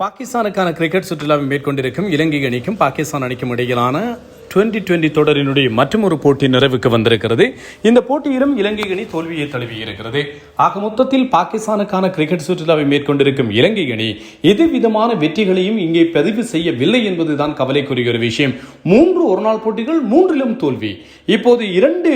பாகிஸ்தானுக்கான cricket சுற்றுலாவை மேற்கொண்டிருக்கும் இலங்கை அணிக்கும் பாகிஸ்தான் அணிக்கும் இடையிலான டுவெண்டி டுவெண்டி தொடரினுடைய மற்றொரு போட்டி நிறைவுக்கு வந்திருக்கிறது. இந்த போட்டியிலும் இலங்கை அணி தோல்வியை தழுவி இருக்கிறது. ஆக மொத்தத்தில் பாகிஸ்தானுக்கான கிரிக்கெட் சுற்றுலாவை மேற்கொண்டிருக்கும் இலங்கை அணி எதுவிதமான வெற்றிகளையும் இங்கே பதிவு செய்யவில்லை என்பதுதான் கவலைக்குரிய ஒரு விஷயம். மூன்று ஒருநாள் போட்டிகள் மூன்றிலும் தோல்வி. இப்போது இரண்டு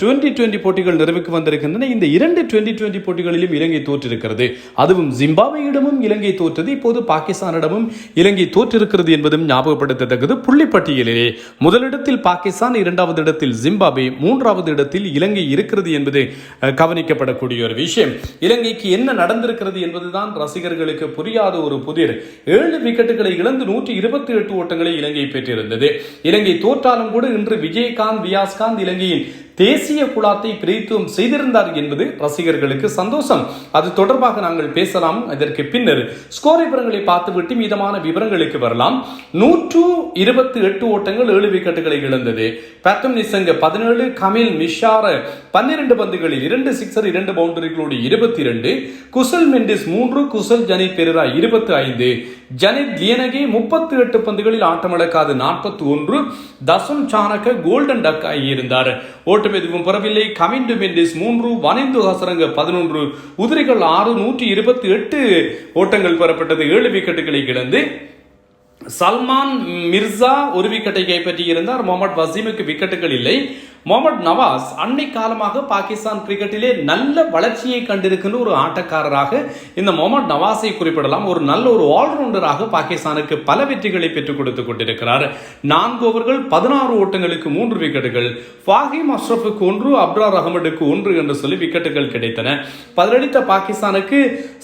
டுவெண்டி டுவெண்டி போட்டிகள் நிறைவுக்கு வந்திருக்கின்றன. இந்த இரண்டு டுவெண்டி டுவெண்டி போட்டிகளிலும் இலங்கை தோற்றிருக்கிறது. அதுவும் ஜிம்பாப்வேயிடமும் இலங்கை தோற்றது. இப்போது பாகிஸ்தானிடமும் இலங்கை தோற்றிருக்கிறது என்பதும் ஞாபகப்படுத்தத்தக்கது. புள்ளிப்பட்டியலிலே முதலிடத்தில் பாகிஸ்தான் இரண்டாவது இடத்தில் ஜிம்பாபே மூன்றாவது இடத்தில் இலங்கை இருக்கிறது என்பது அஹ், கவனிக்கப்படக்கூடிய ஒரு விஷயம். இலங்கைக்கு என்ன நடந்திருக்கிறது என்பதுதான் ரசிகர்களுக்கு புரியாத ஒரு புதிர். ஏழு விக்கெட்டுகளை இழந்து நூற்றி இருபத்தி எட்டு ஓட்டங்களை இலங்கை பெற்றிருந்தது. இலங்கை தோற்றாலும் கூட இன்று விஜயகாந்த் வியாஸ்காந்த் இலங்கையின் தேசிய குழாத்தை பிரித்துவம் செய்திருந்தார் என்பது ரசிகர்களுக்கு சந்தோஷம். அது தொடர்பாக நாங்கள் பேசலாம். இதற்கு பின்னர் ஸ்கோர் விவரங்களை பார்த்துவிட்டு மீதமான விவரங்களுக்கு வரலாம். நூற்று இருபத்தி எட்டு ஓட்டங்கள் ஏழு விக்கெட்டுகளை இழந்தது. பேத்தம் நிசங்க பதினேழு கமில் மிஷார பன்னிரண்டு பந்துகளில் இரண்டு சிக்ஸர் இரண்டு பவுண்டரிகளோடு இருபத்தி இரண்டு குசல் மெண்டிஸ் மூன்று குசல் ஜனித் பெருரா இருபத்தி ஐந்து ஜனித் லியனகே முப்பத்தி எட்டு பந்துகளில் ஆட்டமிழக்காது நாற்பத்தி ஒன்று. தசுன் சாணக்க கோல்டன் டக் ஆகியிருந்தார். மட்டும் எதுவும் பெறவில்லை. கமிண்டு மெண்டிஸ் மூன்று வனிந்து ஹசரங்க பதினொன்று உதிரிகள் ஆறு நூற்றி இருபத்தி எட்டு ஓட்டங்கள் பெறப்பட்டது. ஏழு விக்கெட்டுகளை இழந்து சல்மான் மிர்சா ஒரு விக்கெட்டை கைப்பற்றியிருந்தார். முகமது வசீமுக்கு விக்கெட்டுகள் இல்லை. முகமது நவாஸ் அண்மை காலமாக பாகிஸ்தான் கிரிக்கெட்டிலே நல்ல வளர்ச்சியை கண்டிருக்கின்ற ஒரு ஆட்டக்காரராக இந்த முகமது நவாஸை குறிப்பிடலாம். ஒரு நல்ல ஒரு ஆல்ரவுண்டராக பாகிஸ்தானுக்கு பல வெற்றிகளை பெற்றுக் கொடுத்துக் கொண்டிருக்கிறார். நான்கு ஓவர்கள் பதினாறு ஓட்டங்களுக்கு மூன்று விக்கெட்டுகள் ஃபாஹிம் அஷ்ரஃபுக்கு ஒன்று அப்ரார் அகமதுக்கு ஒன்று என்று சொல்லி விக்கெட்டுகள் கிடைத்தன. பதிலளித்த பாகிஸ்தானுக்கு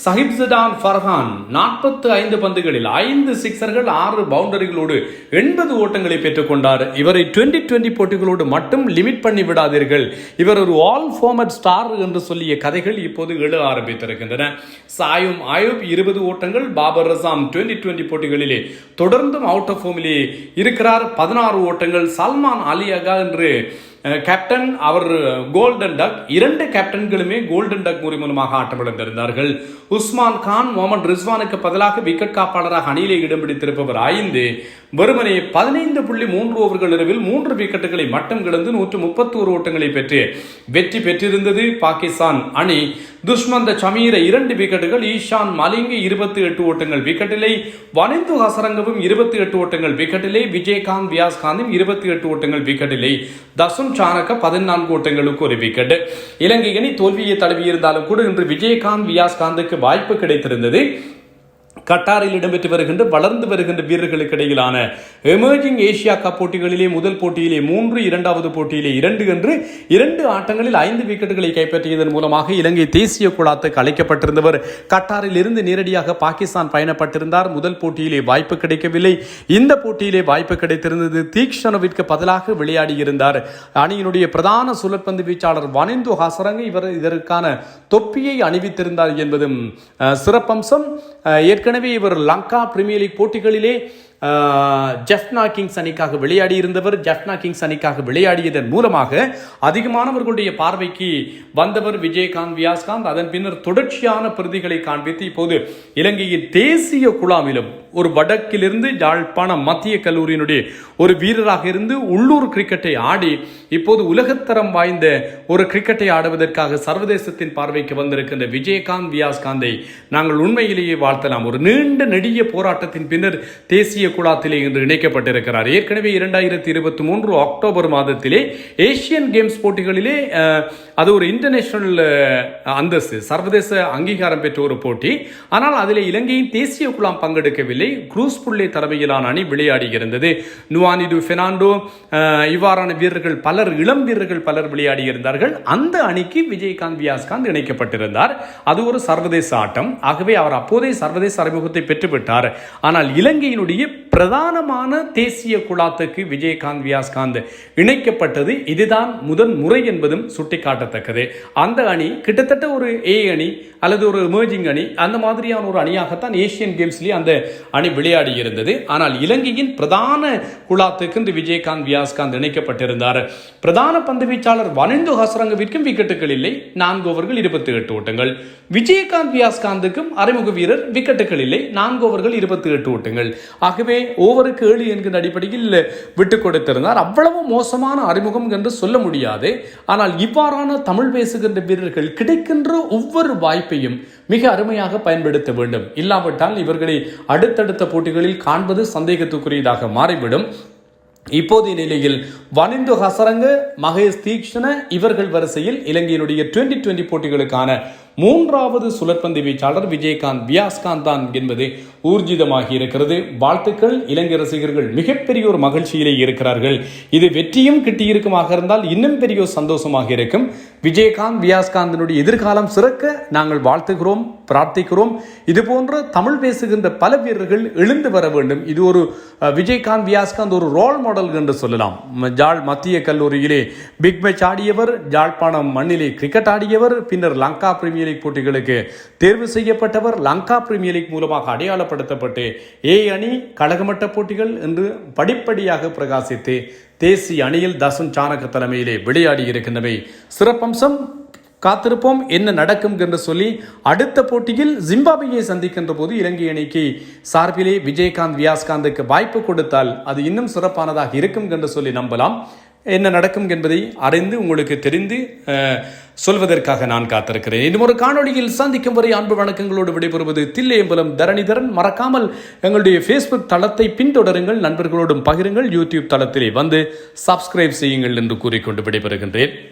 சஹிப் ஜிடான் ஃபர்ஹான் நாற்பத்து ஐந்து பந்துகளில் ஐந்து சிக்சர்கள் ஆறு பவுண்டரிகளோடு எண்பது ஓட்டங்களை பெற்றுக்கொண்டார் இவரை டுவெண்டி டுவெண்டி போட்டிகளோடு மட்டும் லிமிட் பண்ணி விடாதீர்கள். இவர் ஒரு ஆல் ஃபோமட் ஸ்டார் என்று சொல்லிய கதைகள் இப்போது எழு ஆரம்பித்திருக்கின்றன. சாயும் ஆயுப் இருபது ஓட்டங்கள் பாபர் ரசாம் டுவெண்டி டுவெண்டி போட்டிகளிலே தொடர்ந்தும் அவுட் ஆஃப் ஃபார்மிலே இருக்கிறார். பதினாறு ஓட்டங்கள் சல்மான் அலி அகா என்று கேப்டன் அவர் கோல்டன் டக் இரண்டு கேப்டன்களுமே கோல்டன் டக் முறை மூலமாக ஆட்டமிழந்திருந்தார்கள் உஸ்மான் கான் முகமது ரிஸ்வானுக்கு பதிலாக விக்கெட் காப்பாளராக அணியிலே இடம் பிடித்திருப்பவர் ஐந்து. வெறுமனே பதினைந்து புள்ளி மூன்று ஓவர்கள் இரவில் மூன்று விக்கெட்டுகளை மட்டும் கிடந்து நூற்று முப்பத்தோரு ஓட்டங்களை பெற்று வெற்றி பெற்றிருந்தது பாகிஸ்தான் அணி. துஷ்மந்த சமீர இரண்டு விக்கெட்டுகள் ஈஷான் மலிங்கு இருபத்தி எட்டு ஓட்டங்கள் விக்கெட்டிலே வனிந்து ஹசரங்கவும் இருபத்தி எட்டு ஓட்டங்கள் விக்கெட்டிலே விஜயகாந்த் வியாஸ்காந்தும் இருபத்தி எட்டு ஓட்டங்கள் விக்கெட்டிலே. தசுன் சாணக்க பதினான்கு ஓட்டங்களுக்கு ஒரு விக்கெட் இலங்கை அணி தோல்வியை தழுவியிருந்தாலும் கூட இன்று விஜயகாந்த் வியாஸ்காந்துக்கு வாய்ப்பு கிடைத்திருந்தது. கட்டாரில் இடம்பெற்று வருகின்ற வளர்ந்து வருகின்ற வீரர்களுக்கு இடையிலான எமர்ஜிங் ஏசியா கப் போட்டிகளிலே முதல் போட்டியிலே மூன்று இரண்டாவது போட்டியிலே இரண்டு என்று இரண்டு ஆட்டங்களில் ஐந்து விக்கெட்டுகளை கைப்பற்றியதன் மூலமாக இலங்கை தேசிய குழாத்துக்கு அழைக்கப்பட்டிருந்தவர். கட்டாரில் இருந்து நேரடியாக பாகிஸ்தான் பயணப்பட்டிருந்தார். முதல் போட்டியிலே வாய்ப்பு கிடைக்கவில்லை. இந்த போட்டியிலே வாய்ப்பு கிடைத்திருந்தது. தீக்ஷணவிற்கு பதிலாக விளையாடி இருந்தார். அணியினுடைய பிரதான சுழற்பந்து வீச்சாளர் வனிந்து ஹசரங்க இவர் இதற்கான தொப்பியை அணிவித்திருந்தார் என்பதும் சிறப்பம்சம். ஏற்கனவே எனவே இவர் லங்கா பிரீமியர் லீக் போட்டிகளிலே ஜெஃப்னா கிங்ஸ் அணிக்காக விளையாடி இருந்தவர் ஜெஃப்னா கிங்ஸ் அணிக்காக விளையாடியதன் மூலமாக அதிகமானவர்களுடைய பார்வைக்கு வந்தவர் விஜயகாந்த் வியாஸ்காந்த். அதன் பின்னர் தொடர்ச்சியான பிரதிகளை காண்பித்து இப்போது இலங்கையின் தேசிய குழாமிலும் ஒரு வடக்கிலிருந்து யாழ்ப்பாண மத்திய கல்லூரியினுடைய ஒரு வீரராக இருந்து உள்ளூர் கிரிக்கெட்டை ஆடி இப்போது உலகத்தரம் வாய்ந்த ஒரு கிரிக்கெட்டை ஆடுவதற்காக சர்வதேசத்தின் பார்வைக்கு வந்திருக்கின்ற விஜயகாந்த் வியாஸ்காந்தை நாங்கள் உண்மையிலேயே வாழ்த்தலாம். ஒரு நீண்ட நெடிய போராட்டத்தின் பின்னர் தேசிய குழாத்திலே இன்று இணைக்கப்பட்டிருக்கிறார். ஏற்கனவே இரண்டாயிரத்தி இருபத்தி மூன்று அக்டோபர் மாதத்திலே ஏசியன் கேம்ஸ் போட்டிகளிலே அது ஒரு இன்டர்நேஷனல் அந்தஸ்து சர்வதேச அங்கீகாரம் பெற்ற ஒரு போட்டி. ஆனால் அதில் இலங்கையின் தேசிய குழாம் பங்கெடுக்கவில்லை. குரூஸ் புள்ளே தலைமையிலான அணி விளையாடி இருந்தது. நுவானிடு பெர்னாண்டோ இவ்வாறான வீரர்கள் பலர் இளம் வீரர்கள் பலர் விளையாடி இருந்தார்கள். அந்த அணிக்கு விஜயகாந்த் வியாஸ்காந்த் இணைக்கப்பட்டிருந்தார். அது ஒரு சர்வதேச ஆட்டம். ஆகவே அவர் அப்போதே சர்வதேச அறிமுகத்தை பெற்றுவிட்டார். ஆனால் இலங்கையினுடைய பிரதானமான தேசிய குழாத்துக்கு விஜயகாந்த் வியாஸ்காந்த் இணைக்கப்பட்டது இதுதான் முதன் முறை என்பதும் சுட்டிக்காட்டத்தக்கது. அந்த அணி கிட்டத்தட்ட ஒரு ஏ அணி அல்லது ஒரு எமர்ஜிங் அணி அந்த மாதிரியான ஒரு அணியாகத்தான் ஏசியன் கேம்ஸ்லேயே அந்த அணி விளையாடி இருந்தது. ஆனால் இலங்கையின் பிரதான குழாத்துக்கு இந்த விஜயகாந்த் வியாஸ்காந்த் இணைக்கப்பட்டிருந்தார். பிரதான பந்து வீச்சாளர் வனிந்து ஹசரங்கவிற்கும் விக்கெட்டுகள் இல்லை. நான்கு ஓவர்கள் இருபத்தி எட்டு ஓட்டங்கள். விஜயகாந்த் வியாஸ்காந்துக்கும் அறிமுக வீரர் விக்கெட்டுகள் இல்லை நான்கு ஓவர்கள் இருபத்தி எட்டு ஓட்டங்கள். ஆகவே ஓவருக்கு ஏழு என்கிற அடிப்படையில் விட்டு கொடுத்திருந்தார். அவ்வளவு மோசமான அறிமுகம் என்று சொல்ல முடியாது. ஆனால் இவ்வாறான தமிழ் பேசுகின்ற வீரர்கள் கிடைக்கின்ற ஒவ்வொரு வாய்ப்பையும் மிக அருமையாக பயன்படுத்த வேண்டும். இல்லாவிட்டால் இவர்களை அடுத்தடுத்த போட்டிகளில் காண்பது சந்தேகத்துக்குரியதாக மாறிவிடும். இப்போதைய நிலையில் வனிந்து ஹசரங்க மகேஷ் தீக்ஷண இவர்கள் வரிசையில் இலங்கையினுடைய டுவெண்டி டுவெண்டி போட்டிகளுக்கான மூன்றாவது சுழற்பந்து வீச்சாளர் விஜயகாந்த் வியாஸ்காந்த் தான் என்பது ஊர்ஜிதமாகி இருக்கிறது. வாழ்த்துக்கள். இலங்கை ரசிகர்கள் மிகப்பெரிய ஒரு மகிழ்ச்சியிலே இருக்கிறார்கள். இது வெற்றியும் கிட்டியிருக்குமாக இருந்தால் இன்னும் பெரிய ஒரு சந்தோஷமாக இருக்கும். விஜயகாந்த் வியாஸ்காந்தினுடைய எதிர்காலம் சிறக்க நாங்கள் வாழ்த்துகிறோம் பிரார்த்திக்கிறோம். இது போன்ற தமிழ் பேசுகின்ற பல வீரர்கள் எழுந்து வர வேண்டும். இது ஒரு விஜயகாந்த் வியாஸ்காந்த் ஒரு ரோல் மாடல் என்று சொல்லலாம். ஜாழ் மத்திய கல்லூரியிலே பிக் மேட்ச் ஆடியவர் ஜாழ்ப்பாணம் மண்ணிலே கிரிக்கெட் ஆடியவர் பின்னர் லங்கா பிரீமியர் பிரீமியர் லீக் போட்டிகளுக்கு தேர்வு செய்யப்பட்டவர் லங்கா பிரீமியர் லீக் மூலமாக அடையாளப்படுத்தப்பட்டு ஏ அணி கழகமட்ட போட்டிகள் என்று படிப்படியாக பிரகாசித்து தேசிய அணியில் தசன் சாணக்க தலைமையிலே விளையாடி இருக்கின்றவை சிறப்பம்சம். காத்திருப்போம் என்ன நடக்கும் என்று சொல்லி அடுத்த போட்டியில் ஜிம்பாப்வேயை சந்திக்கின்ற போது இலங்கை அணிக்கு சார்பிலே விஜயகாந்த் வியாஸ்காந்துக்கு வாய்ப்பு கொடுத்தால் அது இன்னும் சிறப்பானதாக இருக்கும் என்று சொல்லி நம்பலாம். என்ன நடக்கும் என்பதை அறிந்து உங்களுக்கு தெரிந்து சொல்வதற்காக நான் காத்திருக்கிறேன். இன்னும் ஒரு காணொளியில் சந்திக்கும் வரை அன்பு வணக்கங்களோடு விடைபெறுவது தில்லையம்பலம் தரணிதரன். மறக்காமல் எங்களுடைய ஃபேஸ்புக் தளத்தை பின்தொடருங்கள் நண்பர்களோடும் பகிருங்கள் யூடியூப் தளத்திலே வந்து சப்ஸ்கிரைப் செய்யுங்கள் என்று கூறிக்கொண்டு விடைபெறுகின்றேன்.